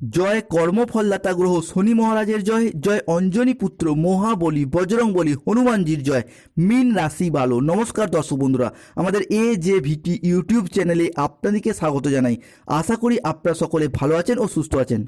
জয় কর্মফলদাতা গ্রহ শনি মহারাজের জয় জয় অঞ্জনী পুত্র মহাবলী বজরং বলি হনুমানজির জয়, মিন রাশি বালো নমস্কার দর্শক বন্ধুরা, আমাদের এ যে ভিটি ইউটিউব চ্যানেলে আপনাদেরকে স্বাগত জানাই। আশা করি আপনারা সকলে ভালো আছেন ও সুস্থ আছেন।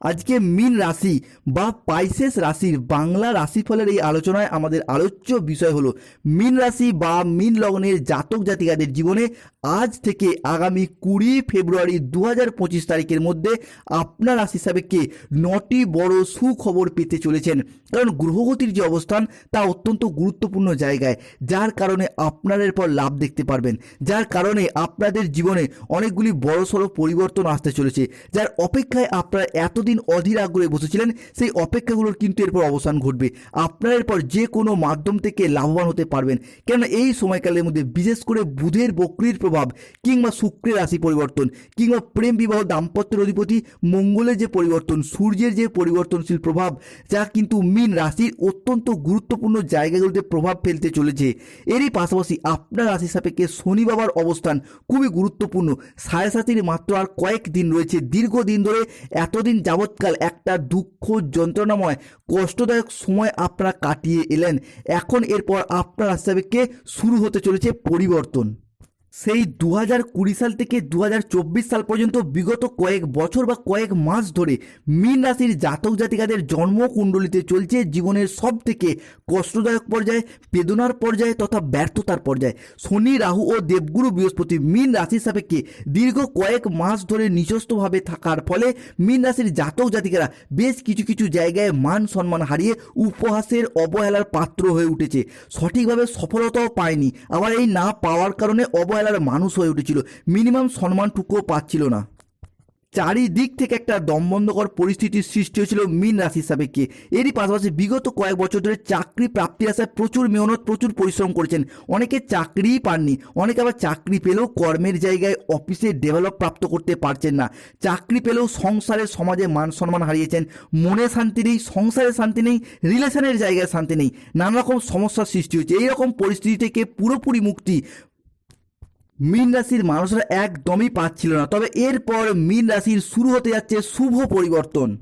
আজকে মিন রাশি বা পাইসেস রাশির বাংলা রাশিফলের এই আলোচনায় আমাদের আলোচ্য বিষয় হলো মিন রাশি বা মিন লগ্নের জাতক জাতিকাদের জীবনে আজ থেকে আগামী কুড়ি ফেব্রুয়ারি দু হাজার পঁচিশ তারিখের মধ্যে আপনার রাশি কে নটি বড় সুখবর পেতে চলেছেন। কারণ গ্রহগতির যে অবস্থান তা অত্যন্ত গুরুত্বপূর্ণ জায়গায়, যার কারণে আপনারা পর লাভ দেখতে পারবেন। যার কারণে আপনাদের জীবনে অনেকগুলি বড়সড় পরিবর্তন আসতে চলেছে। যার অপেক্ষায় আপনারা এতদিন অধীর আগ্রহে বসেছিলেন, সেই অপেক্ষাগুলোর কিন্তু এরপর অবসান ঘটবে। আপনারা এরপর যে কোনো মাধ্যম থেকে লাভবান হতে পারবেন। কেননা এই সময়কালের মধ্যে বিশেষ করে বুধের বক্রির প্রভাব কিংবা শুক্রের রাশি পরিবর্তন কিংবা প্রেম বিবাহ দাম্পত্যের অধিপতি মঙ্গলের যে পরিবর্তন, সূর্যের যে পরিবর্তনশীল প্রভাব, যা কিন্তু মিন রাশির অত্যন্ত গুরুত্বপূর্ণ জায়গাগুলোতে প্রভাব ফেলতে চলেছে। এরই পাশাপাশি আপনার রাশি সাপেক্ষে শনি বাবার অবস্থান খুবই গুরুত্বপূর্ণ। সাড়ে সাতির মাত্র আর কয়েক দিন রয়েছে। দীর্ঘদিন ধরে এতদিন যাবৎকাল একটা দুঃখ যন্ত্রণাময়, কষ্টদায়ক সময় আপনারা কাটিয়ে এলেন। এখন এরপর আপনার হিসাবে শুরু হতে চলেছে পরিবর্তন। সেই দু হাজার কুড়ি সাল থেকে দু হাজার চব্বিশ সাল পর্যন্ত বিগত কয়েক বছর বা কয়েক মাস ধরে মীন রাশির জাতক জাতিকাদের জন্মকুণ্ডলিতে চলছে জীবনের সব থেকে কষ্টদায়ক পর্যায়ে, বেদনার পর্যায়ে তথা ব্যর্থতার পর্যায়ে। শনি, রাহু ও দেবগুরু বৃহস্পতি মীন রাশির সাপেক্ষে দীর্ঘ কয়েক মাস ধরে নিজস্বভাবে থাকার ফলে মীন রাশির জাতক জাতিকারা বেশ কিছু কিছু জায়গায় মান সম্মান হারিয়ে উপহাসের অবহেলার পাত্র হয়ে উঠেছে। সঠিকভাবে সফলতাও পায়নি। আবার এই না পাওয়ার কারণে অবহেলার মানুষ হয়ে উঠেছিল। মিনিমাম সম্মানটুকুও পাচ্ছিল না। চারিদিক থেকে একটা দমবন্ধকর পরিস্থিতির সৃষ্টি হয়েছিল মিন রাশির সাপেক্ষে। এরই পাশাপাশি বিগত কয়েক বছর ধরে চাকরি প্রাপ্তির আশায় প্রচুর মেহনত, প্রচুর পরিশ্রম করেছেন। অনেকে চাকরিই পাননি, অনেকে আবার চাকরি পেলেও কর্মের জায়গায় অফিসে ডেভেলপ প্রাপ্ত করতে পারছেন না। চাকরি পেলেও সংসারের সমাজে মান সম্মান হারিয়েছেন। মনে শান্তি নেই, সংসারে শান্তি নেই, রিলেশনের জায়গায় শান্তি নেই। নানা রকম সমস্যার সৃষ্টি হয়েছে। এইরকম পরিস্থিতি থেকে পুরোপুরি মুক্তি মীন রাশির মানুষরা একদমই পাচ্ছিল না। তবে এরপর মীন রাশির শুরু হতে যাচ্ছে শুভ পরিবর্তন।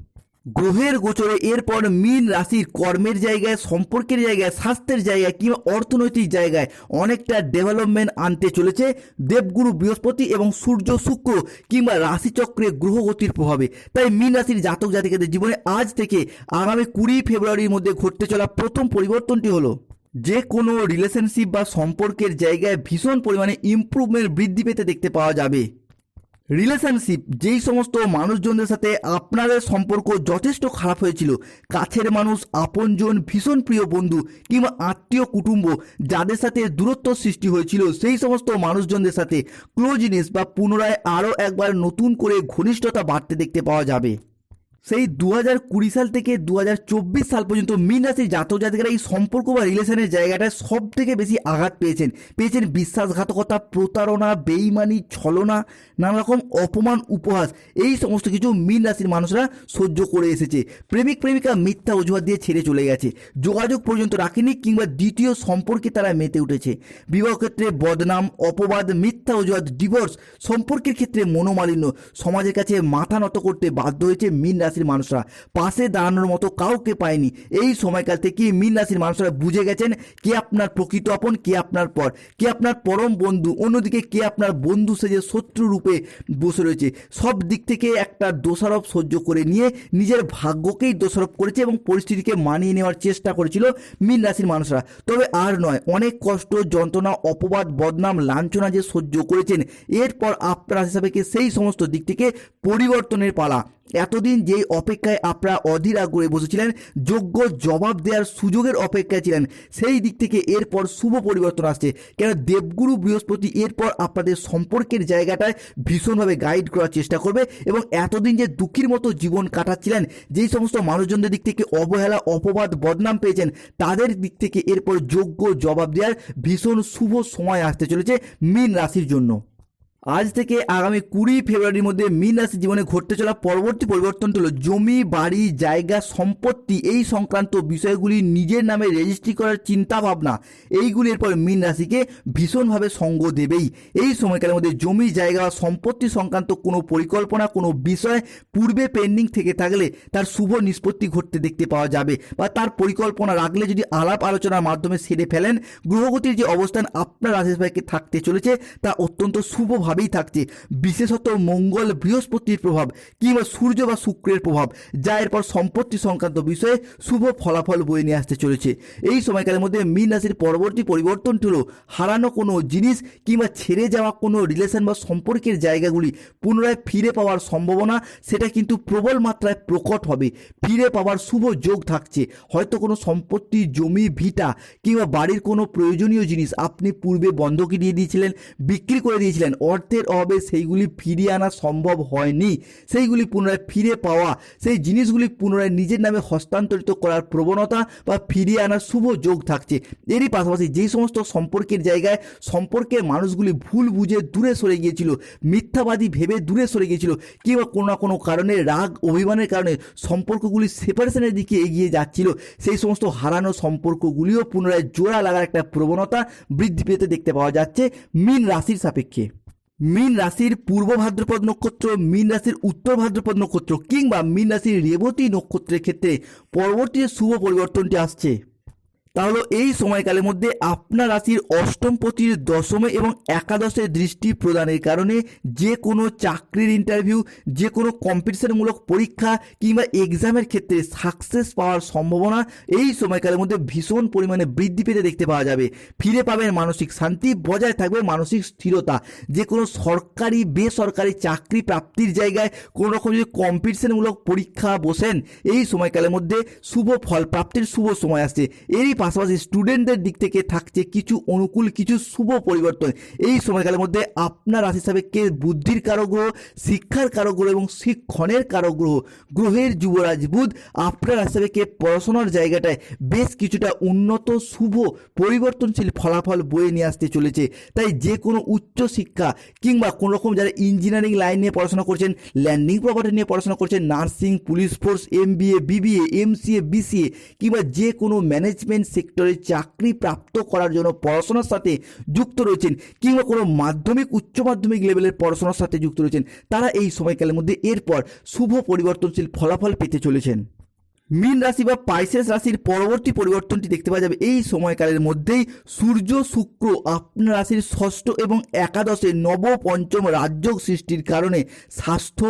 গ্রহের গোচরে এরপর মীন রাশির কর্মের জায়গায়, সম্পর্কের জায়গায়, স্বাস্থ্যের জায়গায় কিংবা অর্থনৈতিক জায়গায় অনেকটা ডেভেলপমেন্ট আনতে চলেছে দেবগুরু বৃহস্পতি এবং সূর্য শুক্র কিংবা রাশিচক্রে গ্রহগতির প্রভাবে। তাই মীন রাশির জাতক জাতিকাদের জীবনে আজ থেকে আগামী কুড়ি ফেব্রুয়ারির মধ্যে ঘটতে চলা প্রথম পরিবর্তনটি হলো যে কোনো রিলেশনশিপ বা সম্পর্কের জায়গায় ভীষণ পরিমাণে ইমপ্রুভমেন্ট বৃদ্ধি পেতে দেখতে পাওয়া যাবে। রিলেশনশিপ যেই সমস্ত মানুষজনদের সাথে আপনাদের সম্পর্ক যথেষ্ট খারাপ হয়েছিল, কাছের মানুষ, আপনজন, ভীষণ প্রিয় বন্ধু কিংবা আত্মীয় কুটুম্ব, যাদের সাথে দূরত্ব সৃষ্টি হয়েছিল, সেই সমস্ত মানুষজনদের সাথে ক্লোজনেস বা পুনরায় আরও একবার নতুন করে ঘনিষ্ঠতা বাড়তে দেখতে পাওয়া যাবে। সেই দু হাজার কুড়ি সাল থেকে দু হাজার চব্বিশ সাল পর্যন্ত মীন রাশির জাতক জাতিকারা এই সম্পর্ক বা রিলেশনের জায়গাটায় সব থেকে বেশি আঘাত পেয়েছেন। পেয়েছেন বিশ্বাসঘাতকতা, প্রতারণা, বেইমানি, ছলনা নানা রকম অপমান, উপহাস। এই সমস্ত কিছু মীন রাশির মানুষরা সহ্য করে এসেছে। প্রেমিক, প্রেমিকা মিথ্যা অজুহাত দিয়ে ছেড়ে চলে গেছে। যোগাযোগ পর্যন্ত রাখেনি কিংবা দ্বিতীয় সম্পর্কে তারা মেতে উঠেছে। বিবাহ ক্ষেত্রে বদনাম, অপবাদ, মিথ্যা অজুহাত ডিভোর্স সম্পর্কের ক্ষেত্রে মনোমালিন্য। সমাজের কাছে মাথা নত করতে বাধ্য হয়েছে মীন রাশির মানুষরা। পাশে দাঁড়ানোর মতো কাউকে পায়নি। এই সময়কাল থেকে মীন রাশির মানুষরা বুঝে গেছেন কে আপনার প্রকৃত আপন, কে আপনার পর। কে আপনার পরম বন্ধু, অন্যদিকে কে আপনার বন্ধু সেজে শত্রু রূপে বসে রয়েছে। সব দিক থেকে একটা দোষারোপ সহ্য করে নিয়ে নিজের ভাগ্যকেই দোষারোপ করেছে এবং পরিস্থিতিকে মানিয়ে নেওয়ার চেষ্টা করেছিল মীন রাশির মানুষরা। তবে আর নয়, অনেক কষ্ট, যন্ত্রণা, অপবাদ, বদনাম, লাঞ্ছনা যে সহ্য করেছেন, এরপর আপনার হিসাবে সেই সমস্ত দিক থেকে পরিবর্তনের পালা? এতদিন যেই অপেক্ষায় আপনারা অধীর আগ্রহে বসেছিলেন, যোগ্য জবাব দেওয়ার সুযোগের অপেক্ষায় ছিলেন, সেই দিক থেকে এরপর শুভ পরিবর্তন আসছে। কেন দেবগুরু বৃহস্পতি এরপর আপনাদের সম্পর্কের জায়গাটায় ভীষণভাবে গাইড করার চেষ্টা করবে এবং এতদিন যে দুঃখীর মতো জীবন কাটাচ্ছিলেন, যেই সমস্ত মানুষজনদের দিক থেকে অবহেলা, অপবাদ, বদনাম পেয়েছেন, তাদের দিক থেকে এরপর যোগ্য জবাব দেওয়ার ভীষণ শুভ সময় আসতে চলেছে মীন রাশির জন্য। আজ থেকে আগামী কুড়ি ফেব্রুয়ারির মধ্যে মীন রাশি জীবনে ঘটতে চলা পরবর্তী পরিবর্তনটি হলো জমি, বাড়ি, জায়গা, সম্পত্তি। এই সংক্রান্ত বিষয়গুলি নিজের নামে রেজিস্ট্রি করার চিন্তা ভাবনা এইগুলি এরপর মীন রাশিকে ভীষণভাবে সঙ্গ দেবেই। এই সময়কালের মধ্যে জমি, জায়গা বা সম্পত্তি সংক্রান্ত কোনো পরিকল্পনা, কোনো বিষয় পূর্বে পেন্ডিং থেকে থাকলে তার শুভ নিষ্পত্তি ঘটতে দেখতে পাওয়া যাবে বা তার পরিকল্পনা রাখলে যদি আলাপ আলোচনার মাধ্যমে সেরে ফেলেন, গ্রহগতির যে অবস্থান আপনার রাশিভাইকে থাকতে চলেছে, তা অত্যন্ত শুভভাবেই থাকছে। বিশেষত মঙ্গল বৃহস্পতির প্রভাব কিংবা সূর্য বা শুক্রের প্রভাব, যা এরপর সম্পত্তি সংক্রান্ত বিষয়ে শুভ ফলাফল বয়ে নিয়ে আসতে চলেছে। এই সময়কালের মধ্যে মীন রাশির পরবর্তী পরিবর্তনটি হলো হারানো কোনো জিনিস কিংবা ছেড়ে যাওয়া কোনো রিলেশন বা সম্পর্কের জায়গাগুলি পুনরায় ফিরে পাওয়ার সম্ভাবনা, সেটা কিন্তু প্রবল মাত্রায় প্রকট হবে। ফিরে পাওয়ার শুভ যোগ থাকছে। হয়তো কোনো সম্পত্তি, জমি, ভিটা কিংবা বাড়ির কোনো প্রয়োজনীয় জিনিস আপনি পূর্বে বন্ধকি দিয়ে দিয়েছিলেন, বিক্রি করে দিয়েছিলেন অর্থের অভাবে সেইগুলি ফিরিয়ে আনা সম্ভব হয়নি। সেইগুলি পুনরায় ফিরে পাওয়া, সেই জিনিসগুলি পুনরায় নিজের নামে হস্তান্তরিত করার প্রবণতা বা ফিরিয়ে আনার শুভ যোগ থাকছে। এরই পাশাপাশি যেই সমস্ত সম্পর্কের জায়গায় সম্পর্কের মানুষগুলি ভুল বুঝে দূরে সরে গিয়েছিল, মিথ্যাবাদী ভেবে দূরে সরে গিয়েছিল, কিংবা কোনো না কোনো কারণে, রাগ, অভিমানের কারণে সম্পর্কগুলি সেপারেশনের দিকে এগিয়ে যাচ্ছিল, সেই সমস্ত হারানো সম্পর্কগুলিও পুনরায় জোড়া লাগার একটা প্রবণতা বৃদ্ধি পেতে দেখতে পাওয়া যাচ্ছে মীন রাশির সাপেক্ষে। মীন রাশির পূর্ব ভাদ্রপদ নক্ষত্র, মীন রাশির উত্তর ভাদ্রপদ নক্ষত্র কিংবা মীন রাশির রেবতী নক্ষত্রের ক্ষেত্রে পরবর্তী শুভ পরিবর্তনটি আসছে। তাহলে এই সময়কালের মধ্যে আপনার রাশির অষ্টম পতির দশমে এবং একাদশে দৃষ্টি প্রদানের কারণে যে কোনো চাকরির ইন্টারভিউ যে কোনো কম্পিটিশনমূলক পরীক্ষা কিংবা এক্সামের ক্ষেত্রে সাকসেস পাওয়ার সম্ভাবনা এই সময়কালের মধ্যে ভীষণ পরিমাণে বৃদ্ধি পেতে দেখতে পাওয়া যাবে। ফিরে পাবেন মানসিক শান্তি, বজায় থাকবে মানসিক স্থিরতা। যে কোনো সরকারি, বেসরকারি চাকরি প্রাপ্তির জায়গায় কোনো রকম যদি কম্পিটিশনমূলক পরীক্ষা বসেন, এই সময়কালের মধ্যে শুভ ফল, প্রাপ্তির শুভ সময় আসছে। এরই পাশাপাশি স্টুডেন্টদের দিক থেকে থাকছে কিছু অনুকূল, কিছু শুভ পরিবর্তন। এই সময়কালের মধ্যে আপনার রাশি হিসাবে কে বুদ্ধির কারক গ্রহ শিক্ষার কারক গ্রহ এবং শিক্ষণের কারক গ্রহ গ্রহের যুবরাজ বুধ, আপনার রাশি হিসাবে কে পড়াশোনার জায়গাটায় বেশ কিছুটা উন্নত, শুভ, পরিবর্তনশীল ফলাফল বয়ে নিয়ে আসতে চলেছে। তাই যে কোনো উচ্চ শিক্ষা কিংবা কোনো রকম যারা ইঞ্জিনিয়ারিং লাইন নিয়ে পড়াশোনা করছেন ল্যান্ডিং প্রপার্টি নিয়ে পড়াশোনা করছেন nursing police force M BA BBA MCA BCA কিংবা যে কোনো ম্যানেজমেন্ট সেক্টরে চাকরি প্রাপ্ত করার জন্য পড়াশোনার সাথে যুক্ত রয়েছেন কিংবা কোনো মাধ্যমিক, উচ্চ মাধ্যমিক লেভেলের পড়াশোনার সাথে যুক্ত রয়েছেন, তারা এই সময়কালের মধ্যে এরপর শুভ পরিবর্তনশীল ফলাফল পেতে চলেছেন। মীন রাশি বা পাইসেস রাশির পরবর্তী পরিবর্তনটি দেখতে পাওয়া যাবে। এই সময়কালের মধ্যেই সূর্য, শুক্র আপনার রাশির ষষ্ঠ এবং একাদশে নব পঞ্চম রাজযোগ সৃষ্টির কারণে স্বাস্থ্য,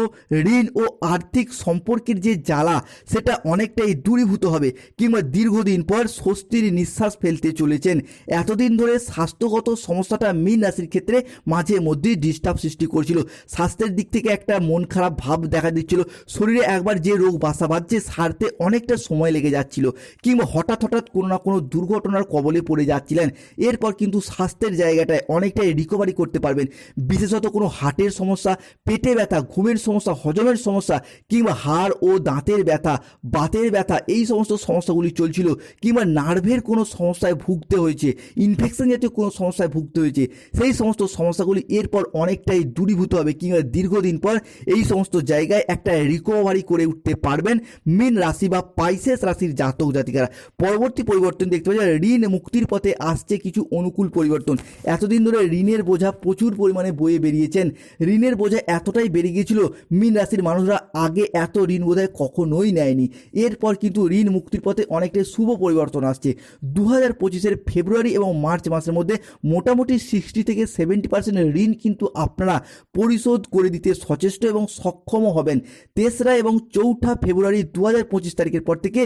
ঋণ ও আর্থিক সম্পর্কের যে জ্বালা, সেটা অনেকটাই দূরীভূত হবে কিংবা দীর্ঘদিন পর স্বস্তির নিঃশ্বাস ফেলতে চলেছেন। এতদিন ধরে স্বাস্থ্যগত সমস্যাটা মীন রাশির ক্ষেত্রে মাঝে মধ্যেই ডিস্টার্ব সৃষ্টি করছিল। স্বাস্থ্যের দিক থেকে একটা মন খারাপ ভাব দেখা দিচ্ছিল। শরীরে একবার যে রোগ বাসা বাঁধছে, সারতে অনেকটা সময় লেগে যাচ্ছিল, কিংবা হঠাৎ হঠাৎ কোনো না কোনো দুর্ঘটনার কবলে পড়ে যাচ্ছিলেন। এরপর কিন্তু স্বাস্থ্যের জায়গাটায় অনেকটাই রিকভারি করতে পারবেন। বিশেষত কোনো হার্টের সমস্যা, পেটে ব্যথা, ঘুমের সমস্যা, হজমের সমস্যা, কিংবা হাড় ও দাঁতের ব্যথা, বাতের ব্যথা, এই সমস্ত সমস্যাগুলি চলছিল, কিংবা নার্ভের কোনো সমস্যায় ভুগতে হয়েছে ইনফেকশন জাতীয় কোনো সমস্যায় ভুগতে হয়েছে, সেই সমস্ত সমস্যাগুলি এরপর অনেকটাই দূরীভূত হবে, কিংবা দীর্ঘদিন পর এই সমস্ত জায়গায় একটা রিকভারি করে উঠতে পারবেন। মীন রাশি বা পাইসেস রাশির জাতক জাতিকারা। পরবর্তী পরিবর্তন দেখতে যায় ঋণ মুক্তির পথে আসছে কিছু অনুকূল পরিবর্তন। এতদিন ধরে ঋণের বোঝা প্রচুর পরিমাণে বয়ে বেরিয়েছেন। ঋণের বোঝা এতটাই বেড়ে গিয়েছিল, মীন রাশির মানুষরা আগে এত ঋণ বোধহয় কখনোই নেয়নি। এরপর কিন্তু ঋণ মুক্তির পথে অনেকটাই শুভ পরিবর্তন আসছে। দু হাজার পঁচিশের ফেব্রুয়ারি এবং মার্চ মাসের মধ্যে মোটামুটি সিক্সটি থেকে সেভেন্টি পার্সেন্ট ঋণ কিন্তু আপনারা পরিশোধ করে দিতে সচেষ্ট এবং সক্ষম হবেন। তেসরা এবং চৌঠা ফেব্রুয়ারি দু হাজার পঁচিশ তারিখের পর থেকে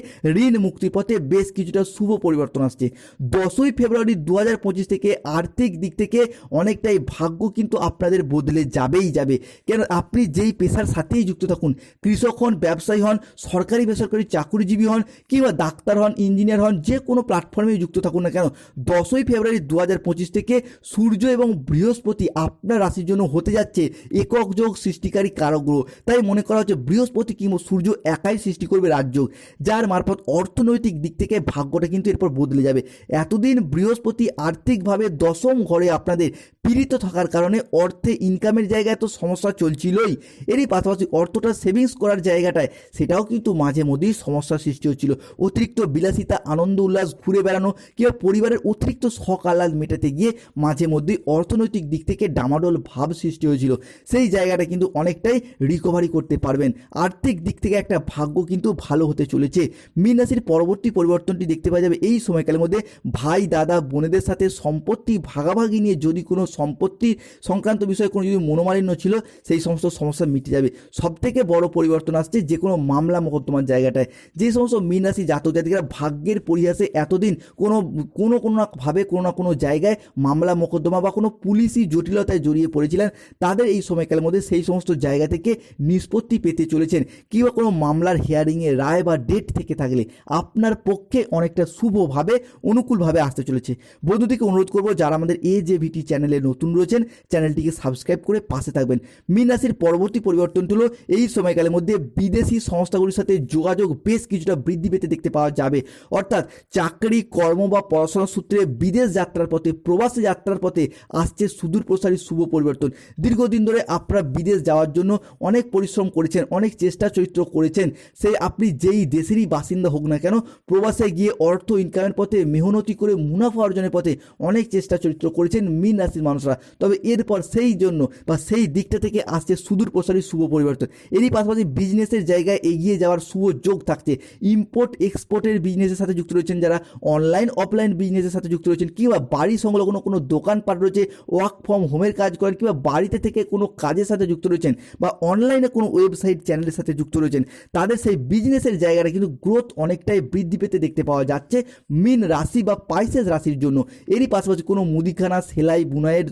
ঋণ মুক্তির পথে বেশ কিছুটা শুভ পরিবর্তন আসছে। দশই ফেব্রুয়ারি দু হাজার পঁচিশ থেকে আর্থিক দিক থেকে অনেকটাই ভাগ্য কিন্তু আপনাদের বদলে যাবেই যাবে। কেন আপনি যেই পেশার সাথেই যুক্ত থাকুন, কৃষক হন, ব্যবসায়ী হন, সরকারি বেসরকারি চাকুরিজীবী হন কিংবা ডাক্তার হন, ইঞ্জিনিয়ার হন, যে কোনো প্ল্যাটফর্মে যুক্ত থাকুন না কেন, দশই ফেব্রুয়ারি দু হাজার পঁচিশ থেকে সূর্য এবং বৃহস্পতি আপনার রাশির জন্য হতে যাচ্ছে একক যোগ সৃষ্টিকারী কারক গ্রহ। তাই মনে করা হচ্ছে বৃহস্পতি কিংবা সূর্য একাই সৃষ্টি করবে রাজযোগ যার মারফত অর্থনৈতিক দিক থেকে ভাগ্যটা কিন্তু এরপর বদলে যাবে। এতদিন বৃহস্পতি আর্থিকভাবে দশম ঘরে আপনাদের পীড়িত থাকার কারণে অর্থে ইনকামের জায়গায় তো সমস্যা চলছিলই। এরই পাশাপাশি অর্থটা সেভিংস করার জায়গাটায় সেটাও কিন্তু মাঝে মধ্যেই সমস্যার সৃষ্টি হচ্ছিল। অতিরিক্ত বিলাসিতা, আনন্দ, উল্লাস, ঘুরে বেড়ানো কিংবা পরিবারের অতিরিক্ত শখ, আহ্লাদ মেটাতে গিয়ে মাঝে মধ্যেই অর্থনৈতিক দিক থেকে ডামাডোল ভাব সৃষ্টি হয়েছিল। সেই জায়গাটা কিন্তু অনেকটাই রিকভারি করতে পারবেন। আর্থিক দিক থেকে একটা ভাগ্য কিন্তু ভালো হতে চলেছে। মীন রাশির পরবর্তী পরিবর্তনটি দেখতে পাওয়া যাবে এই সময়কালের মধ্যে। ভাই, দাদা, বোনেদের সাথে সম্পত্তি ভাগাভাগি নিয়ে যদি কোনো সম্পত্তি সংক্রান্ত বিষয়ে কোনো যদি মনোমালিন্য ছিল, সেই সমস্ত সমস্যা মিটে যাবে। সব থেকে বড় পরিবর্তন আসছে যে কোনো মামলা মোকদ্দমার জায়গাটায়। যে সমস্ত মীন রাশি জাতক জাতিকারা ভাগ্যের পরিহাসে এতদিন কোনো কোনো কোনো না ভাবে কোনো না কোনো জায়গায় মামলা মোকদ্দমা বা কোনো পুলিশি জটিলতায় জড়িয়ে পড়েছিলেন, তাদের এই সময়কালের মধ্যে সেই সমস্ত জায়গা থেকে নিষ্পত্তি পেতে চলেছেন। কিংবা কোনো মামলার হিয়ারিংয়ে রায় বা ডেট থেকে থাকলে আপনার পক্ষে অনেকটা শুভভাবে, অনুকূলভাবে আসতে চলেছে। বন্ধুদেরকে অনুরোধ করব, যারা আমাদের এ জে ভিটি চ্যানেলে নতুন রয়েছেন চ্যানেলটিকে সাবস্ক্রাইব করে পাশে থাকবেন। মীন রাশির পরবর্তী পরিবর্তনটি হলো, এই সময়কালের মধ্যে বিদেশি সংস্থাগুলির সাথে যোগাযোগ বেশ কিছুটা বৃদ্ধি পেতে দেখতে পাওয়া যাবে। অর্থাৎ চাকরি, কর্ম বা পড়াশোনার সূত্রে বিদেশ যাত্রার পথে, প্রবাসী যাত্রার পথে আসছে সুদূর প্রসারী শুভ পরিবর্তন। দীর্ঘদিন ধরে আপনারা বিদেশ যাওয়ার জন্য অনেক পরিশ্রম করেছেন, অনেক চেষ্টা চরিত্র করেছেন। সেই আপনি যেই দেশেরই বাসিন্দা হোক না কেন, প্রবাসে গিয়ে অর্থ ইনকামের পথে, মেহনতি করে মুনাফা অর্জনের পথে অনেক চেষ্টা চরিত্র করেছেন মীন রাশির মানুষরা। তবে এরপর সেই জন্য বা সেই দিকটা থেকে আসছে সুদূর প্রসারী শুভ পরিবর্তন। এরই পাশাপাশি বিজনেসের জায়গায় এগিয়ে যাওয়ার শুভ যোগ থাকছে। ইম্পোর্ট এক্সপোর্টের বিজনেসের সাথে যুক্ত রয়েছেন যারা অনলাইন অফলাইন বিজনেসের সাথে যুক্ত রয়েছেন, কিংবা বাড়ি সংলগ্ন কোনো দোকানপাট রয়েছে ওয়ার্ক ফ্রম হোমের কাজ করেন, কিংবা বাড়িতে থেকে কোনো কাজের সাথে যুক্ত রয়েছেন, বা অনলাইনে কোনো ওয়েবসাইট চ্যানেলের সাথে যুক্ত রয়েছেন, তাদের সেই বিজনেসের জায়গাটা কিন্তু গ্রোথ অনেকটাই বৃদ্ধি পেতে দেখতে পাওয়া যাচ্ছে মিন রাশি বা পাইসেস রাশির জন্য। এরই পাশাপাশি কোনো মুদিখানা, সেলাই, বুনাইয়ের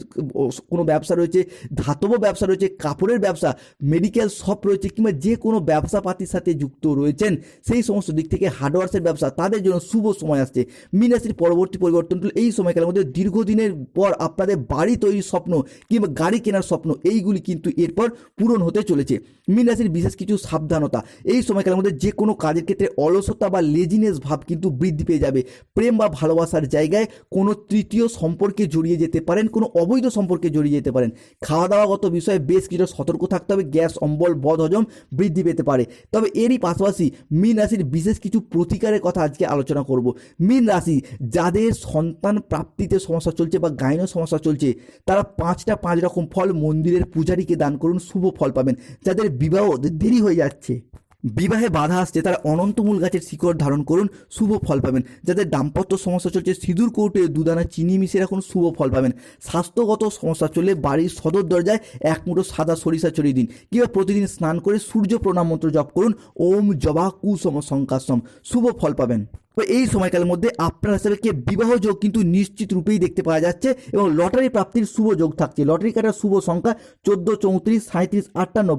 কোনো ব্যবসা রয়েছে, ধাতব ব্যবসা রয়েছে, কাপড়ের ব্যবসা মেডিকেল শপ রয়েছে কিংবা যে কোনো ব্যবসা পাতির সাথে যুক্ত রয়েছেন, সেই সমস্ত দিক থেকে হার্ডওয়ার্সের ব্যবসা তাদের জন্য শুভ সময় আসছে। মিন রাশির পরবর্তী পরিবর্তনগুলো এই সময়কালের মধ্যে দীর্ঘদিনের পর আপনাদের বাড়ি তৈরির স্বপ্ন কিংবা গাড়ি কেনার স্বপ্ন, এইগুলি কিন্তু এরপর পূরণ হতে চলেছে। মিন রাশির বিশেষ কিছু সাবধানতা, এই সময়কালের মধ্যে যে কোনো কাজের ক্ষেত্রে অলসতা বা লেজিনেস ভাব কিন্তু বৃদ্ধি পেয়ে যাবে। প্রেম বা ভালোবাসার জায়গায় কোনো তৃতীয় সম্পর্কে জড়িয়ে যেতে পারেন, কোনো অবৈধ সম্পর্কে জড়িয়ে যেতে পারেন। খাওয়া দাওয়াগত বিষয়ে বেশ কিছুটা সতর্ক থাকতে হবে, গ্যাস, অম্বল বদ হজম বৃদ্ধি পেতে পারে। তবে এরই পাশাপাশি মীন রাশির বিশেষ কিছু প্রতিকারের কথা আজকে আলোচনা করব। মীন রাশি, যাদের সন্তান প্রাপ্তিতে সমস্যা চলছে বা গাইনো সমস্যা চলছে, তারা পাঁচটা পাঁচ রকম ফল মন্দিরের পূজারীকে দান করুন, শুভ ফল পাবেন। যাদের বিবাহ দেরি হয়ে যাচ্ছে। বিবাহে বাধা আসছে, তারা অনন্তমূল গাছের শিকড় ধারণ করুন, শুভ ফল পাবেন। যাদের দাম্পত্য সমস্যা চলছে, সিঁদুর কৌটে দুদানা, চিনি মিশিয়ে রাখুন, শুভ ফল পাবেন। স্বাস্থ্যগত সমস্যা চললে বাড়ির সদর দরজায় এক মুঠো সাদা সরিষা চড়িয়ে দিন, কিংবা প্রতিদিন স্নান করে সূর্য প্রণাম মন্ত্র জপ করুন, ওম জবা কুসম শঙ্কাসম শুভ ফল পাবেন। তো এই সময়কালের মধ্যে আপনার হিসাবে কে বিবাহ যোগ কিন্তু নিশ্চিত রূপেই দেখতে পাওয়া যাচ্ছে, এবং লটারি প্রাপ্তির শুভ যোগ থাকছে। লটারি কাটার শুভ সংখ্যা চোদ্দ, চৌত্রিশ সাঁত্রিশ আটান্ন